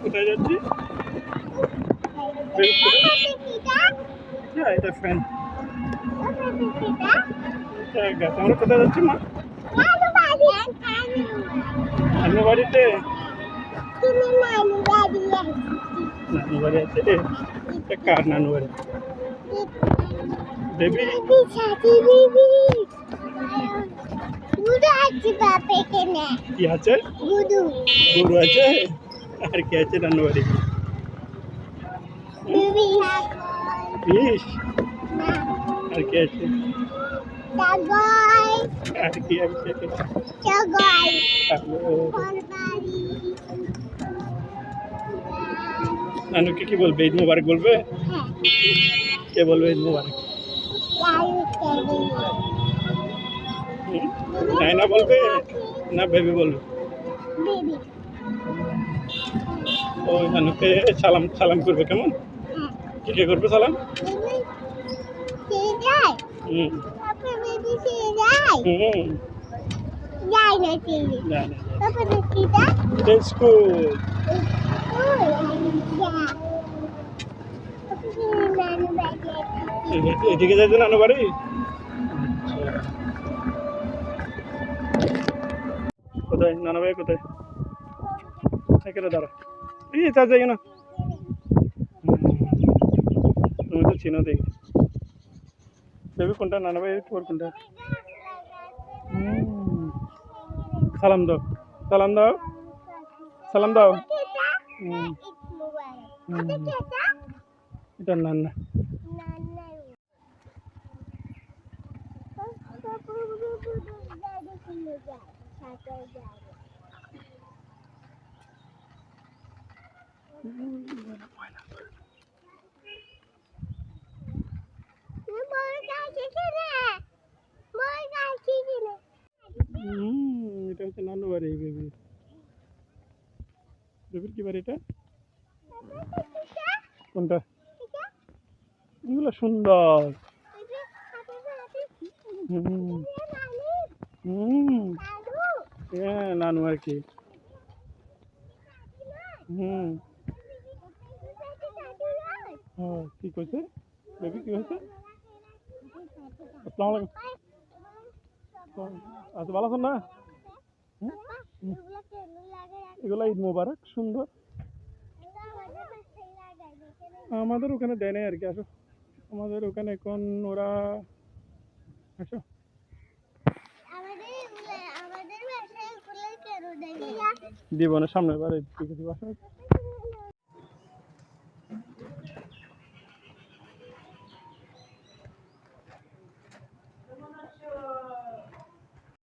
কোথায় যাচ্ছি হ্যাঁ এটা ফ্যান আমরা কোথায় যাচ্ছি মা নানু বাড়িতে নানু বাড়ি আছে কার নানু বাড়ি বেবি কি আছে গরু আছে আর কি আছে নানু বাড়ি? আর কি আছে? আর কি আছে? নানুকে কি বলবে? ঈদ মুবারক বলবে? কে বলবে ঈদ মুবারক? নাইনা বলবে? না বেবি বলবে? সালাম সালাম করবে কেমন? কি কে করবে সালাম? এদিকে যাইতে নানু বাড়ি? কোথায়? নানা ভাই কোথায়? দাঁড়া এই চার যাই না তুমি তো চিনো দেখি বেবি কোনটা নানা ভাই তোর কোনটা হুম। সালাম দাও সালাম দাও সালাম দাও হুম। এটা হচ্ছে নানু বাড়ি বেবি বেবির এটা? কোনটা? এগুলো সুন্দর। হ্যাঁ নানু আর কি। হুম হ্যাঁ কি কইছে? বেবি কি হয়েছে? আসসালামু আলাইকুম। আচ্ছা ভালো আছেন না? এগুলো ঈদ মোবারক সুন্দর। আমাদের ওখানে দেয় নাই আর কি আসো। আমাদের ওখানে এখন ওরা আসো। দিব না সামনে বারে ঠিক আছে আসো।